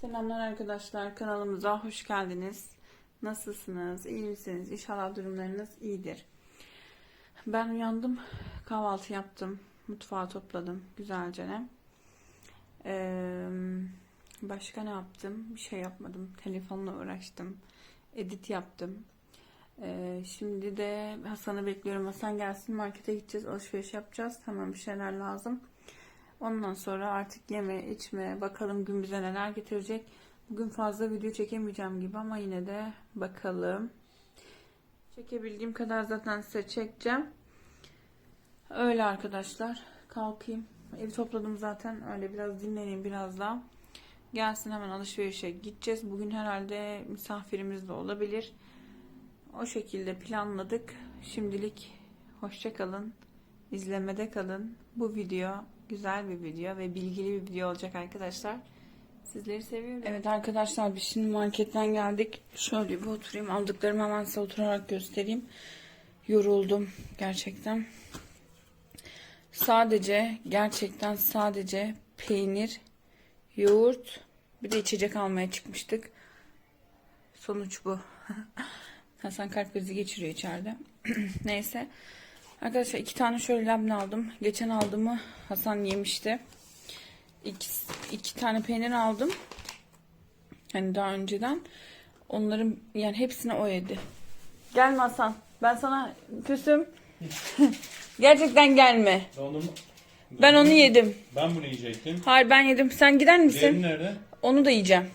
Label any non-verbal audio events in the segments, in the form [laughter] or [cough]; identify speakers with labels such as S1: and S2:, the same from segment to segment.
S1: Selamlar arkadaşlar kanalımıza hoş geldiniz. Nasılsınız? İyi misiniz? İnşallah durumlarınız iyidir. Ben uyandım, kahvaltı yaptım, mutfağı topladım güzelce. Ee, başka ne yaptım? Bir şey yapmadım. Telefonla uğraştım. Edit yaptım. Ee, şimdi de Hasan'ı bekliyorum. Hasan gelsin markete gideceğiz, alışveriş yapacağız. Tamam bir şeyler lazım. Ondan sonra artık yeme, içme, bakalım gün bize neler getirecek. Bugün fazla video çekemeyeceğim gibi ama yine de bakalım. Çekebildiğim kadar zaten size çekeceğim. Öyle arkadaşlar. Kalkayım. Evi topladım zaten. Öyle biraz dinleneyim biraz daha. Gelsin hemen alışverişe gideceğiz. Bugün herhalde misafirimiz de olabilir. O şekilde planladık. Şimdilik hoşça kalın. İzlemede kalın. Bu video güzel bir video ve bilgili bir video olacak arkadaşlar. Sizleri seviyorum. Evet arkadaşlar biz şimdi marketten geldik. Şöyle bir oturayım. Aldıklarımı hemen size oturarak göstereyim. Yoruldum gerçekten. Sadece gerçekten sadece peynir, yoğurt bir de içecek almaya çıkmıştık. Sonuç bu. [laughs] Hasan kalp krizi geçiriyor içeride. [clears throat] Neyse. Arkadaşlar iki tane şöyle labne aldım. Geçen aldığımı Hasan yemişti. İki, iki tane peynir aldım. Hani daha önceden. Onların yani hepsini o yedi. Gelme Hasan. Ben sana küsüm. [laughs] Gerçekten gelme.
S2: Dondurma.
S1: Ben onu yedim.
S2: Ben bunu yiyecektim.
S1: Hayır ben yedim. Sen gider
S2: Diğeri
S1: misin?
S2: nerede?
S1: Onu da yiyeceğim.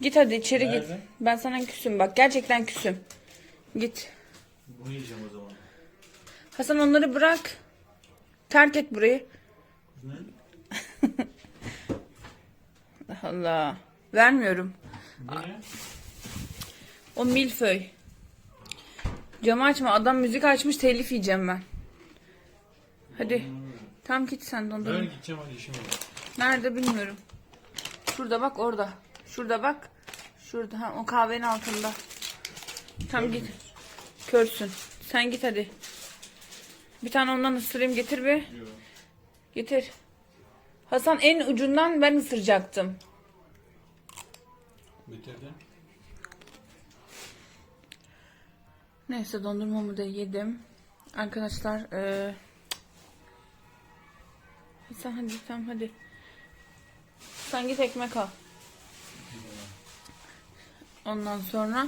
S1: Git hadi içeri git.
S2: Nerede?
S1: Ben sana küsüm bak. Gerçekten küsüm. Git.
S2: Bunu yiyeceğim o zaman.
S1: Hasan onları bırak. Terk et burayı. [laughs] Allah. Vermiyorum.
S2: Ne?
S1: O milföy. Camı açma. Adam müzik açmış. Telif yiyeceğim ben. Hadi. Tam git sen
S2: Ben
S1: dondurma.
S2: gideceğim hadi işim var.
S1: Nerede bilmiyorum. Şurada bak orada. Şurada bak. Şurada. Ha, o kahvenin altında. Tam git. Körsün. Sen git hadi. Bir tane ondan ısırayım getir bir. Getir. Hasan en ucundan ben ısıracaktım.
S2: Bitirdim.
S1: Neyse dondurmamı da yedim. Arkadaşlar eee Hasan hadi tamam hadi. Sen git ekmek al. Ondan sonra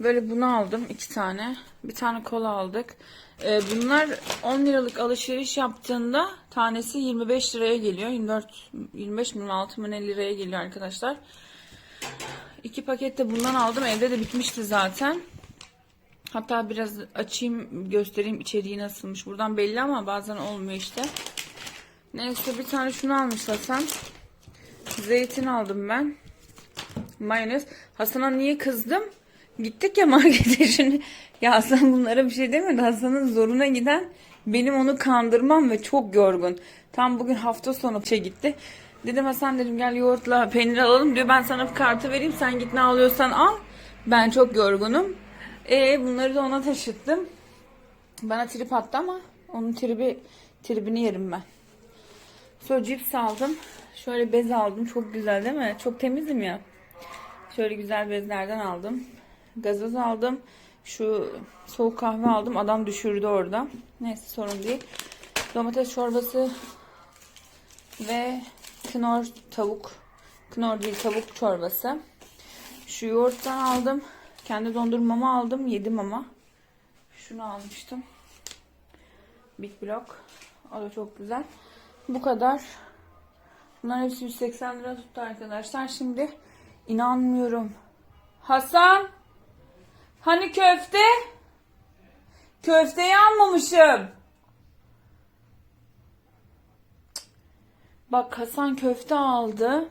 S1: böyle bunu aldım iki tane. Bir tane kola aldık. Ee, bunlar 10 liralık alışveriş yaptığında tanesi 25 liraya geliyor. 24 25 mi 26 mı ne liraya geliyor arkadaşlar. İki paket de bundan aldım. Evde de bitmişti zaten. Hatta biraz açayım göstereyim içeriği nasılmış. Buradan belli ama bazen olmuyor işte. Neyse bir tane şunu almış Hasan. Zeytin aldım ben. Mayonez. Hasan'a niye kızdım? Gittik ya markete [laughs] şimdi. Ya Hasan bunlara bir şey demedi. Hasan'ın zoruna giden benim onu kandırmam ve çok yorgun. Tam bugün hafta sonu şey gitti. Dedim Hasan dedim gel yoğurtla peynir alalım diyor. Ben sana bir kartı vereyim sen git ne alıyorsan al. Ben çok yorgunum. E bunları da ona taşıttım. Bana trip attı ama onun tribi tribini yerim ben. Sonra cips aldım. Şöyle bez aldım. Çok güzel değil mi? Çok temizim ya. Şöyle güzel bezlerden aldım. Gazoz aldım. Şu soğuk kahve aldım. Adam düşürdü orada. Neyse sorun değil. Domates çorbası ve knor tavuk. Knor değil tavuk çorbası. Şu yoğurttan aldım. Kendi dondurmamı aldım. Yedim ama. Şunu almıştım. Big Block. O da çok güzel. Bu kadar. Bunların hepsi 180 lira tuttu arkadaşlar. Şimdi inanmıyorum. Hasan! Hani köfte? Köfteyi almamışım. Bak Hasan köfte aldı.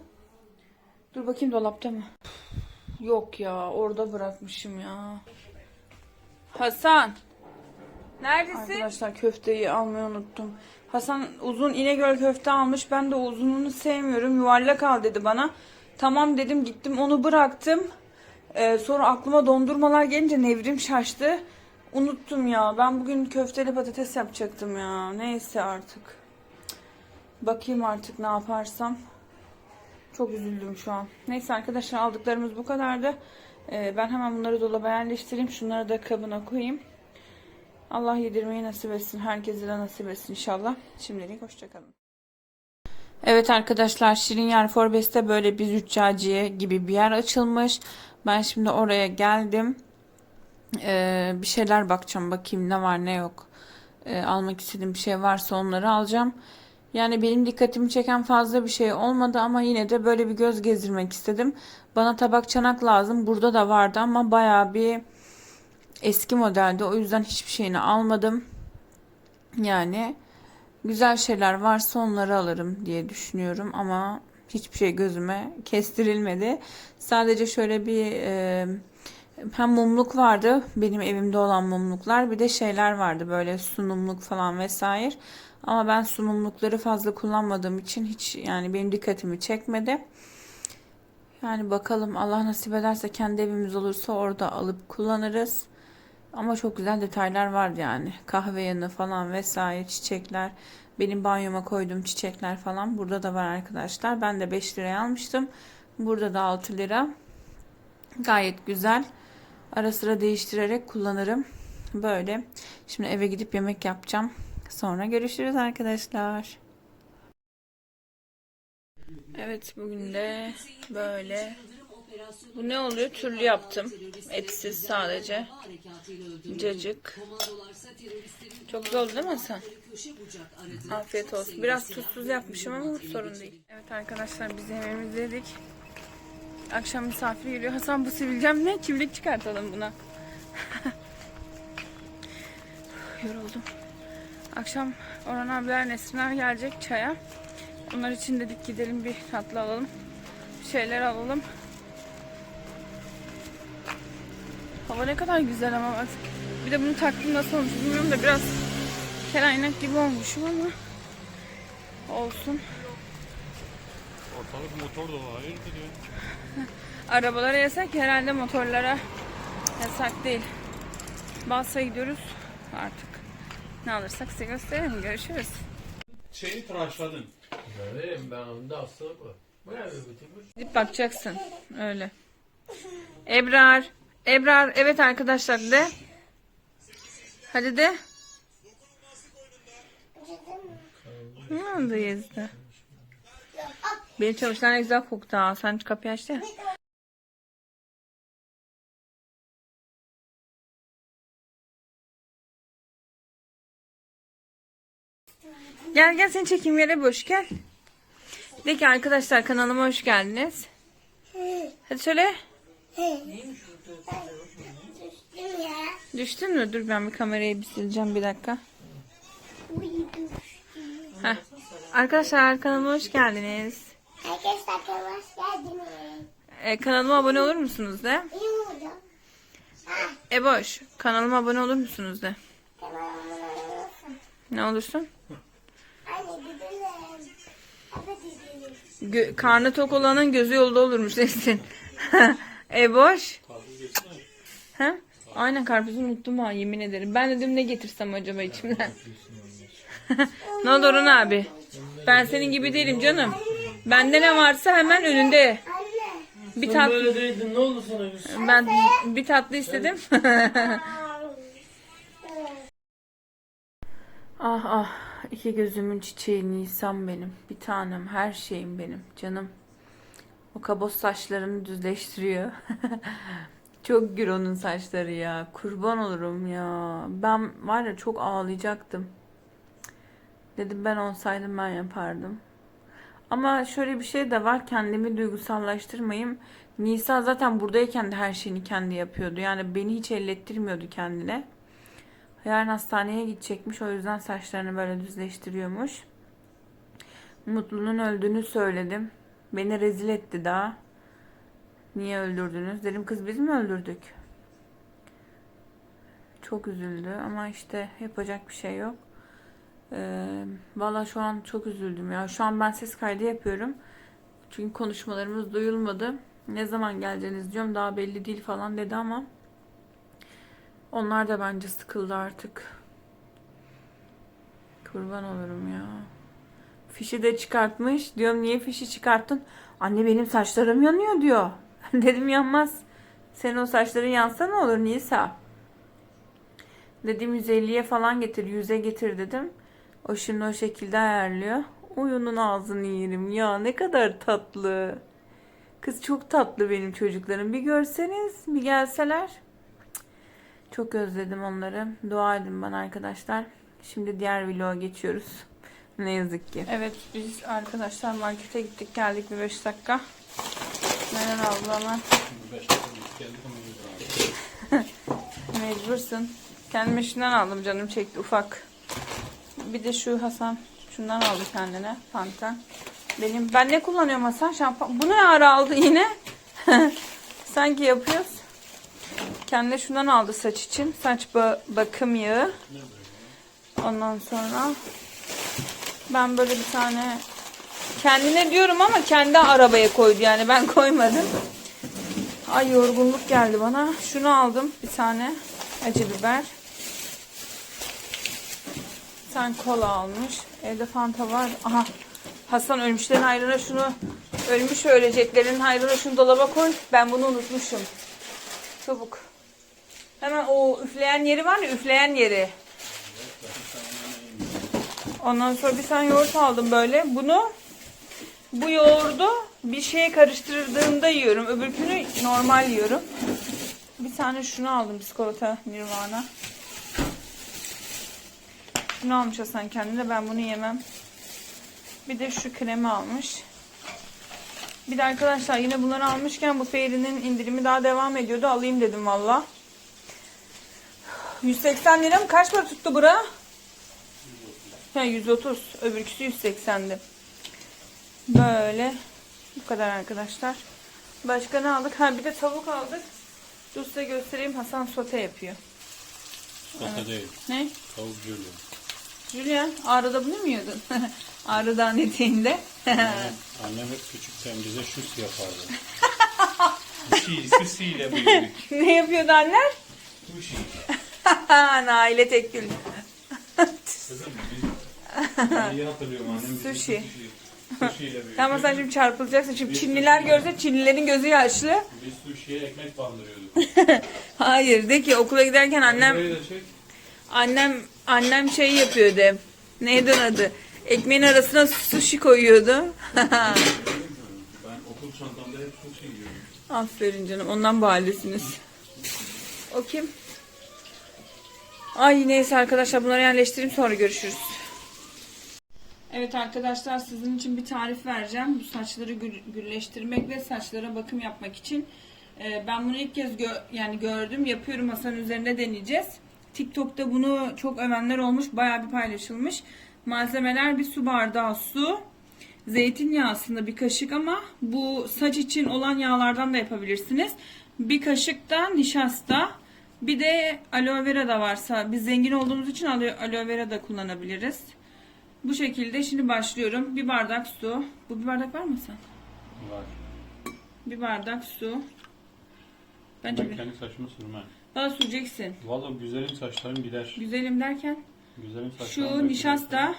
S1: Dur bakayım dolapta mı? Yok ya orada bırakmışım ya. Hasan!
S3: Neredesin?
S1: Arkadaşlar köfteyi almayı unuttum. Hasan uzun İnegöl köfte almış. Ben de uzununu sevmiyorum. Yuvarlak al dedi bana. Tamam dedim gittim onu bıraktım. Ee, sonra aklıma dondurmalar gelince nevrim şaştı. Unuttum ya. Ben bugün köfteli patates yapacaktım ya. Neyse artık. Bakayım artık ne yaparsam. Çok üzüldüm şu an. Neyse arkadaşlar aldıklarımız bu kadardı. Ee, ben hemen bunları dolaba yerleştireyim. Şunları da kabına koyayım. Allah yedirmeyi nasip etsin. Herkese de nasip etsin inşallah. Şimdilik hoşçakalın. Evet arkadaşlar Şirin Yer Forbes'te böyle bir züccaciye gibi bir yer açılmış. Ben şimdi oraya geldim. Ee, bir şeyler bakacağım. Bakayım ne var ne yok. Ee, almak istediğim bir şey varsa onları alacağım. Yani benim dikkatimi çeken fazla bir şey olmadı ama yine de böyle bir göz gezdirmek istedim. Bana tabak çanak lazım. Burada da vardı ama bayağı bir eski modeldi. O yüzden hiçbir şeyini almadım. Yani güzel şeyler varsa onları alırım diye düşünüyorum ama hiçbir şey gözüme kestirilmedi. Sadece şöyle bir e, hem mumluk vardı benim evimde olan mumluklar bir de şeyler vardı böyle sunumluk falan vesaire. Ama ben sunumlukları fazla kullanmadığım için hiç yani benim dikkatimi çekmedi. Yani bakalım Allah nasip ederse kendi evimiz olursa orada alıp kullanırız. Ama çok güzel detaylar vardı yani. Kahve yanı falan vesaire çiçekler. Benim banyoma koyduğum çiçekler falan burada da var arkadaşlar. Ben de 5 liraya almıştım. Burada da 6 lira. Gayet güzel. Ara sıra değiştirerek kullanırım. Böyle. Şimdi eve gidip yemek yapacağım. Sonra görüşürüz arkadaşlar. Evet bugün de böyle. Bu ne oluyor? Türlü yaptım. Etsiz sadece. Cacık. Çok güzel oldu değil mi Hasan? Afiyet olsun. Biraz tuzsuz yapmışım ama sorun değil. Evet arkadaşlar biz yemeğimizi yedik. Akşam misafir geliyor. Hasan bu sivilcem ne? Kimlik çıkartalım buna. [laughs] Yoruldum. Akşam Orhan abiler Nesrinler gelecek çaya. Onlar için dedik gidelim bir tatlı alalım. Bir şeyler alalım. Hava ne kadar güzel ama bak. Bir de bunu taktım nasıl olmuş bilmiyorum da biraz kelaynak gibi olmuşum ama olsun.
S2: Ortalık motor dolu. Hayırdır ya? [laughs]
S1: Arabalara yasak herhalde motorlara yasak değil. Balsa gidiyoruz artık. Ne alırsak size gösterelim. Görüşürüz.
S2: Şeyi tıraşladın.
S4: Göreyim ben onda hastalık var.
S1: Gidip bakacaksın. Öyle. Ebrar. Ebrar. Evet arkadaşlar de. Hadi de. Ne oldu Yezde? Benim çalışan güzel koktu ha. Sen kapıyı açtı ya. Gel gel seni çekeyim yere boş gel. De ki arkadaşlar kanalıma hoş geldiniz. Hadi söyle. Düştün mü? Dur ben bir kamerayı bir sileceğim bir dakika. Heh. Arkadaşlar kanalıma hoş geldiniz.
S5: Arkadaşlar kanalıma hoş geldiniz.
S1: Ee, kanalıma abone olur musunuz de?
S5: İyi.
S1: E boş. Kanalıma abone olur musunuz de? Ne olursun? Gö- karnı tok olanın gözü yolda olurmuş Esin. [laughs] e boş. He? Aynen karpuzu unuttum ha yemin ederim. Ben dedim ne getirsem acaba içimden. [laughs] ne Orhan abi? Ben senin gibi değilim canım. Bende ne varsa hemen önünde. Bir
S4: Sen
S1: tat
S4: böyle değildin ne oldu sana Yusuf?
S1: ben bir tatlı istedim. [laughs] ah ah iki gözümün çiçeği Nisan benim. Bir tanem her şeyim benim canım. O kaboz saçlarını düzleştiriyor. [laughs] çok gür onun saçları ya. Kurban olurum ya. Ben var ya çok ağlayacaktım. Dedim ben olsaydım ben yapardım. Ama şöyle bir şey de var. Kendimi duygusallaştırmayayım. Nisa zaten buradayken de her şeyini kendi yapıyordu. Yani beni hiç ellettirmiyordu kendine. Yarın hastaneye gidecekmiş. O yüzden saçlarını böyle düzleştiriyormuş. Mutlu'nun öldüğünü söyledim. Beni rezil etti daha. Niye öldürdünüz? Dedim kız biz mi öldürdük? Çok üzüldü ama işte yapacak bir şey yok. Ee, Valla şu an çok üzüldüm ya. Şu an ben ses kaydı yapıyorum. Çünkü konuşmalarımız duyulmadı. Ne zaman geleceğiniz diyorum daha belli değil falan dedi ama onlar da bence sıkıldı artık. Kurban olurum ya. Fişi de çıkartmış. Diyorum niye fişi çıkarttın? Anne benim saçlarım yanıyor diyor. [laughs] Dedim yanmaz. Senin o saçların yansa ne olur Nisa? Dedim 150'ye falan getir, 100'e getir dedim. O şimdi o şekilde ayarlıyor. Oyunun ağzını yerim ya ne kadar tatlı. Kız çok tatlı benim çocuklarım. Bir görseniz, bir gelseler. Çok özledim onları. Dua edin bana arkadaşlar. Şimdi diğer vloga geçiyoruz. [laughs] Ne yazık ki. Evet biz arkadaşlar markete gittik geldik bir 5 dakika. Meral abla hemen [laughs] mecbursun. Kendime şundan aldım canım çekti ufak. Bir de şu Hasan şundan aldı kendine Fanta. Benim ben ne kullanıyorum Hasan? Şampuan. Bu ne ara aldı yine? [laughs] Sanki yapıyoruz. Kendine şundan aldı saç için. Saç ba- bakım yağı. Ondan sonra ben böyle bir tane kendine diyorum ama kendi arabaya koydu yani ben koymadım. Ay yorgunluk geldi bana. Şunu aldım bir tane acı biber. Sen kola almış. Evde fanta var. Aha Hasan ölmüşlerin hayrına şunu ölmüş öleceklerin hayrına şunu dolaba koy. Ben bunu unutmuşum. Çabuk. Hemen o üfleyen yeri var ya üfleyen yeri. Ondan sonra bir tane yoğurt aldım böyle. Bunu bu yoğurdu bir şeye karıştırdığımda yiyorum. Öbürkünü normal yiyorum. Bir tane şunu aldım biskolata Nirvana. Şunu almış Hasan kendine. Ben bunu yemem. Bir de şu kremi almış. Bir de arkadaşlar yine bunları almışken bu Fairy'nin indirimi daha devam ediyordu. Alayım dedim valla. 180 lira mı? Kaç para tuttu bura? Ha 130. Öbürküsü 180'di. Böyle. Bu kadar arkadaşlar. Başka ne aldık? Ha bir de tavuk aldık. Dur size göstereyim. Hasan sote yapıyor.
S2: Sote değil.
S1: Ne?
S2: Tavuk jülü.
S1: Julian Ağrı'da bunu mu yiyordun? [laughs] Ağrı Dağı'nın eteğinde.
S2: Annem hep küçükken bize şus yapardı. Sushi ile büyüdük.
S1: ne yapıyordu anneler?
S2: Sushi.
S1: Naile [laughs] Tekgül.
S2: Kızım iyi hatırlıyorum annem
S1: sushi.
S2: Sushi ile büyüdük.
S1: Tamam sen şimdi çarpılacaksın. Şimdi Çinliler görse Çinlilerin gözü yaşlı.
S2: Biz sushi'ye ekmek bandırıyorduk. [laughs]
S1: Hayır de ki okula giderken annem
S2: Burayı da çek.
S1: annem annem şey yapıyordu. Neydi onun adı? Ekmeğin arasına sushi koyuyordu. [laughs]
S2: Ben okul çantamda hep sushi yiyordum.
S1: Aferin canım. Ondan bahallesiniz. O kim? Ay neyse arkadaşlar bunları yerleştireyim sonra görüşürüz. Evet arkadaşlar sizin için bir tarif vereceğim. Bu saçları gür- gürleştirmek ve saçlara bakım yapmak için. Ee, ben bunu ilk kez gö- yani gördüm. Yapıyorum masanın üzerinde deneyeceğiz. TikTok'ta bunu çok övenler olmuş. Bayağı bir paylaşılmış. Malzemeler bir su bardağı su. Zeytinyağı aslında bir kaşık ama bu saç için olan yağlardan da yapabilirsiniz. Bir kaşık da nişasta. Bir de aloe vera da varsa biz zengin olduğumuz için aloe vera da kullanabiliriz. Bu şekilde şimdi başlıyorum. Bir bardak su. Bu bir bardak var mı sen?
S2: Var.
S1: Bir bardak su. Bence
S2: Ben
S1: bir.
S2: kendi saçımı sürmem.
S1: Daha süreceksin.
S2: Valla güzelim saçlarım gider.
S1: Güzelim derken
S2: Güzelim saçlarım
S1: şu nişasta.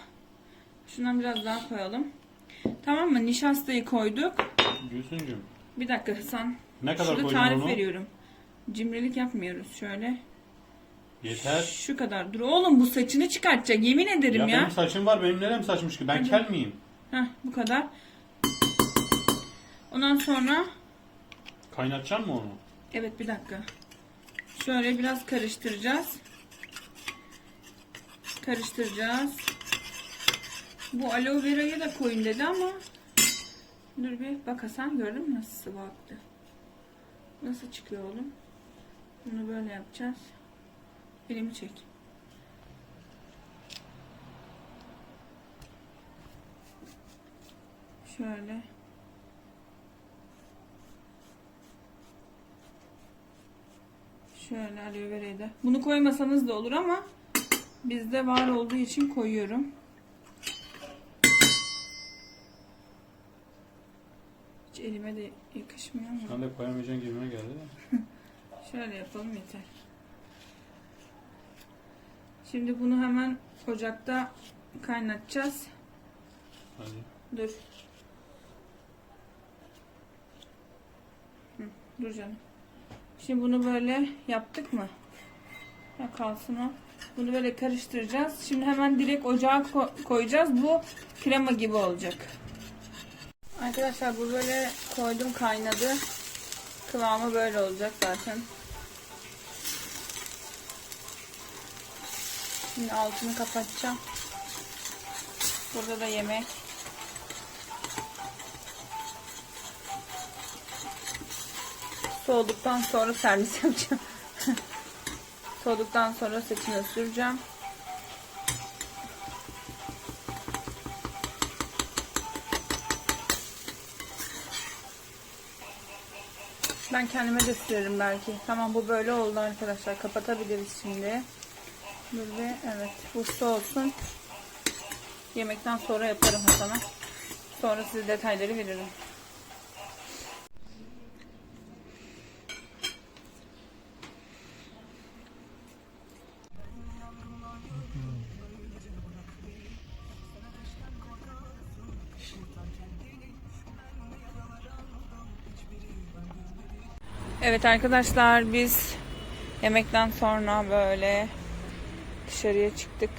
S1: Şundan biraz daha koyalım. Tamam mı? Nişastayı koyduk.
S2: Gülsüncüm.
S1: Bir dakika Hasan.
S2: Ne kadar
S1: Şurada tarif
S2: onu?
S1: veriyorum. Cimrilik yapmıyoruz şöyle.
S2: Yeter.
S1: Şu kadar. Dur oğlum bu saçını çıkartacak. Yemin ederim
S2: Ya,
S1: ya.
S2: benim saçım var. Benim nerem saçmış ki? Ben kel miyim?
S1: Heh, bu kadar. Ondan sonra
S2: Kaynatacağım mı onu?
S1: evet bir dakika. Şöyle biraz karıştıracağız. Karıştıracağız. Bu aloe vera'yı da koyun dedi ama dur bir bak Hasan gördün mü nasıl sıvı aktı? Nasıl çıkıyor oğlum? Bunu böyle yapacağız. Elimi çek. Şöyle. Şöyle aloe vera'yı da. Bunu koymasanız da olur ama bizde var olduğu için koyuyorum. Hiç elime de yakışmıyor ama.
S2: Sen de koyamayacağın gibime geldi de. [laughs]
S1: Şöyle yapalım yeter. Şimdi bunu hemen ocakta kaynatacağız.
S2: Hadi.
S1: Dur. Hı, dur canım. Şimdi bunu böyle yaptık mı? Ya kalsın o. Bunu böyle karıştıracağız. Şimdi hemen direkt ocağa ko- koyacağız. Bu krema gibi olacak. Arkadaşlar bu böyle koydum kaynadı. Kıvamı böyle olacak zaten. Şimdi altını kapatacağım. Burada da yemek. Soğuduktan sonra servis [laughs] yapacağım. Soğuduktan sonra saçına süreceğim. Ben kendime de sürerim belki. Tamam bu böyle oldu arkadaşlar. Kapatabiliriz şimdi. Böyle evet. Bu soğusun. Yemekten sonra yaparım Hasan'a. Sonra size detayları veririm. Evet arkadaşlar biz yemekten sonra böyle dışarıya çıktık.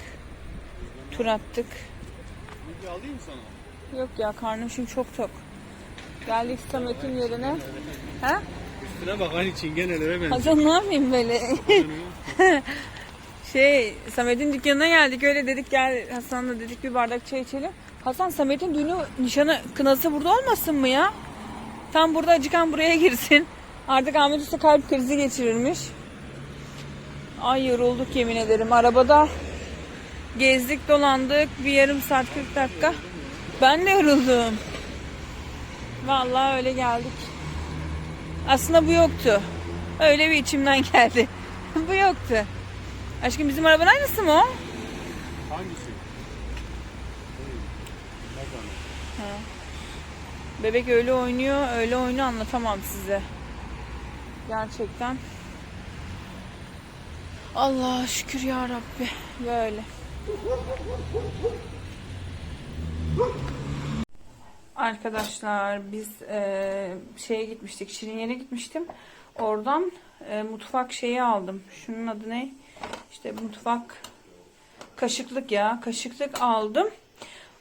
S1: Tur attık.
S2: alayım sana.
S1: Yok ya karnım şimdi çok tok. Geldik Samet'in yerine. Ha?
S2: Üstüne bakan için genellere ben.
S1: Hasan ne yapayım böyle? [laughs] şey Samet'in dükkanına geldik öyle dedik gel Hasan'la dedik bir bardak çay içelim. Hasan Samet'in düğünü nişanı kınası burada olmasın mı ya? Tam burada acıkan buraya girsin. Artık Ahmet Usta kalp krizi geçirirmiş. Ay yorulduk yemin ederim. Arabada gezdik dolandık bir yarım saat 40 dakika. Ben de yoruldum. Vallahi öyle geldik. Aslında bu yoktu. Öyle bir içimden [laughs] geldi. bu yoktu. Aşkım bizim arabanın aynısı mı o?
S2: Hangisi?
S1: Bebek öyle oynuyor, öyle oyunu anlatamam size. Gerçekten. Allah şükür ya Rabbi. Böyle. Arkadaşlar biz eee, şeye gitmiştik. Şirinye'ne gitmiştim. Oradan eee, mutfak şeyi aldım. Şunun adı ne? İşte mutfak kaşıklık ya. Kaşıklık aldım.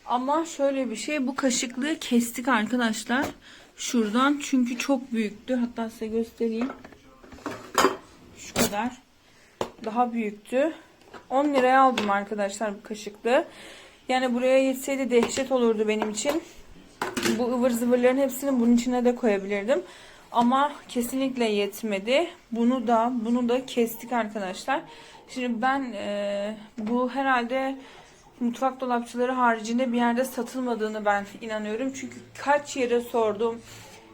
S1: Ama şöyle bir şey bu kaşıklığı kestik arkadaşlar. Şuradan çünkü çok büyüktü. Hatta size göstereyim. Şu kadar. Daha büyüktü. 10 liraya aldım arkadaşlar bu kaşıklığı. Yani buraya yetseydi dehşet olurdu benim için. Bu ıvır zıvırların hepsini bunun içine de koyabilirdim. Ama kesinlikle yetmedi. Bunu da bunu da kestik arkadaşlar. Şimdi ben e, bu herhalde mutfak dolapçıları haricinde bir yerde satılmadığını ben inanıyorum. Çünkü kaç yere sordum.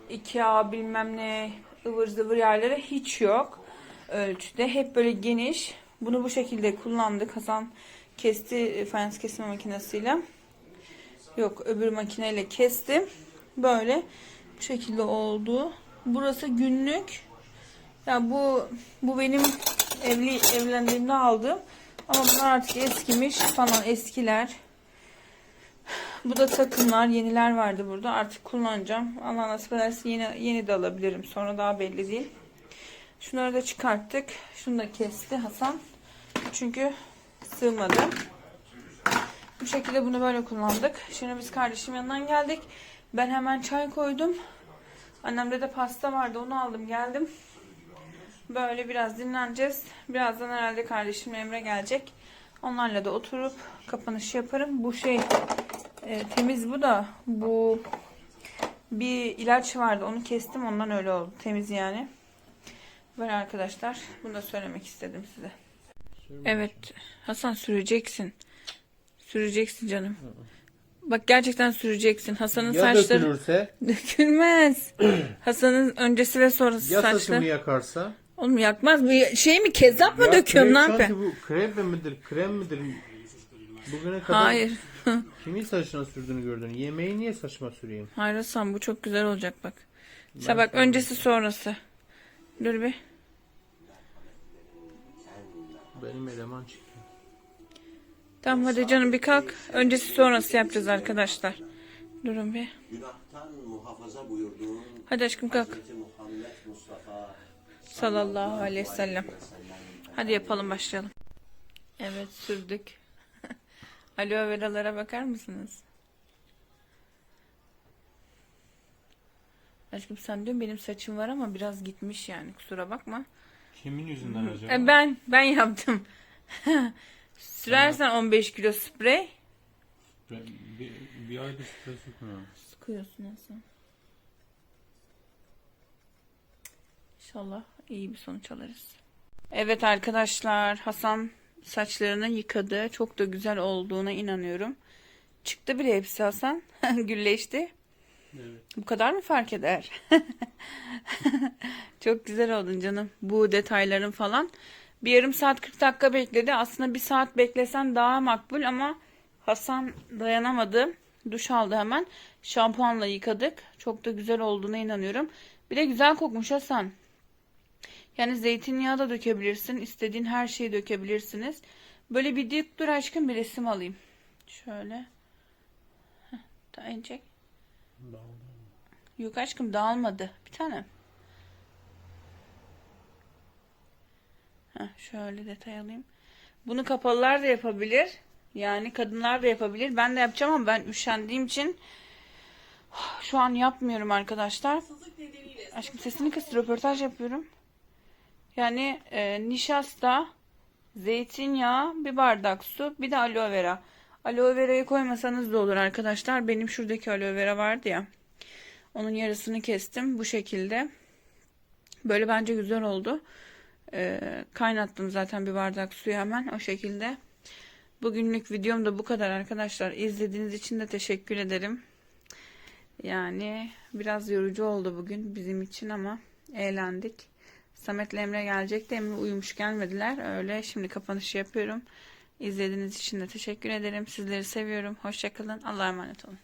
S1: Ikea bilmem ne ıvır zıvır yerlere hiç yok ölçüde. Hep böyle geniş. Bunu bu şekilde kullandık. Hasan kesti e, fayans kesme makinesiyle. Yok öbür makineyle kestim. Böyle bu şekilde oldu. Burası günlük. Ya bu bu benim evli evlendiğimde aldığım. Ama bunlar artık eskimiş falan eskiler. Bu da takımlar, yeniler vardı burada. Artık kullanacağım. Allah nasip ederse yeni, yeni de alabilirim. Sonra daha belli değil. Şunları da çıkarttık. Şunu da kesti Hasan. Çünkü sığmadı. Bu şekilde bunu böyle kullandık. Şimdi biz kardeşim yanından geldik. Ben hemen çay koydum. Annemde de pasta vardı. Onu aldım geldim. Böyle biraz dinleneceğiz. Birazdan herhalde kardeşim Emre gelecek. Onlarla da oturup kapanış yaparım. Bu şey e, temiz bu da bu bir ilaç vardı. Onu kestim. Ondan öyle oldu. Temiz yani. Böyle arkadaşlar. Bunu da söylemek istedim size. Evet. Hasan süreceksin. Süreceksin canım. Bak gerçekten süreceksin. Hasan'ın
S4: Ya
S1: saçları
S4: dökülürse? [laughs]
S1: dökülmez. [clears throat] Hasan'ın öncesi ve sonrası
S4: Ya
S1: saçları.
S4: saçımı yakarsa?
S1: Oğlum yakmaz. Bu şey mi kezzap mı
S4: Ya
S1: döküyorum ne
S4: krem
S1: yapayım?
S4: sanki bu krem midir, krem midir? Bugüne kadar
S1: Hayır. [laughs]
S4: kimin saçına sürdüğünü gördün? Yemeği niye saçma süreyim?
S1: Hayır Hasan bu çok güzel olacak bak. İşte bak öncesi sonrası. Dur bir.
S4: Benim eleman çıktı.
S1: Tamam hadi canım bir kalk. Öncesi sonrası yapacağız arkadaşlar. Durun bir.
S6: günahtan muhafaza buyurduğun
S1: Hadi aşkım kalk. Sallallahu aleyhi ve sellem. Hadi yapalım başlayalım. Evet sürdük. [laughs] Aloe veralara bakar mısınız? Aşkım sen diyorsun benim saçım var ama biraz gitmiş yani kusura bakma.
S2: Kimin yüzünden acaba?
S1: E, ben ben yaptım. [laughs] Sürersen 15 kilo sprey.
S2: Ben bir, bir aydır stres sıkmıyorum.
S1: Sıkıyorsun Hasan. İnşallah iyi bir sonuç alırız. Evet arkadaşlar Hasan saçlarını yıkadı. Çok da güzel olduğuna inanıyorum. Çıktı bile hepsi Hasan. [laughs] Gülleşti. Bu kadar mı fark eder? [laughs] Çok güzel oldun canım. Bu detayların falan. Bir yarım saat 40 dakika bekledi. Aslında bir saat beklesen daha makbul ama Hasan dayanamadı. Duş aldı hemen. Şampuanla yıkadık. Çok da güzel olduğuna inanıyorum. Bir de güzel kokmuş Hasan. Yani zeytinyağı da dökebilirsin. İstediğin her şeyi dökebilirsiniz. Böyle bir dik dur aşkım bir resim alayım. Şöyle. Heh, daha inecek. Yok aşkım dağılmadı. Bir tane. Heh, şöyle detay alayım. Bunu kapalılar da yapabilir. Yani kadınlar da yapabilir. Ben de yapacağım ama ben üşendiğim için şu an yapmıyorum arkadaşlar. Aşkım sesini kıs röportaj yapıyorum. Yani e, nişasta, zeytinyağı, bir bardak su, bir de aloe vera. Aloe verayı koymasanız da olur arkadaşlar. Benim şuradaki aloe vera vardı ya. Onun yarısını kestim bu şekilde. Böyle bence güzel oldu. Ee, kaynattım zaten bir bardak suyu hemen o şekilde. Bugünlük videom da bu kadar arkadaşlar. İzlediğiniz için de teşekkür ederim. Yani biraz yorucu oldu bugün bizim için ama eğlendik. Samet'le Emre gelecekti. Emre uyumuş gelmediler. Öyle şimdi kapanışı yapıyorum. İzlediğiniz için de teşekkür ederim. Sizleri seviyorum. Hoşçakalın. Allah'a emanet olun.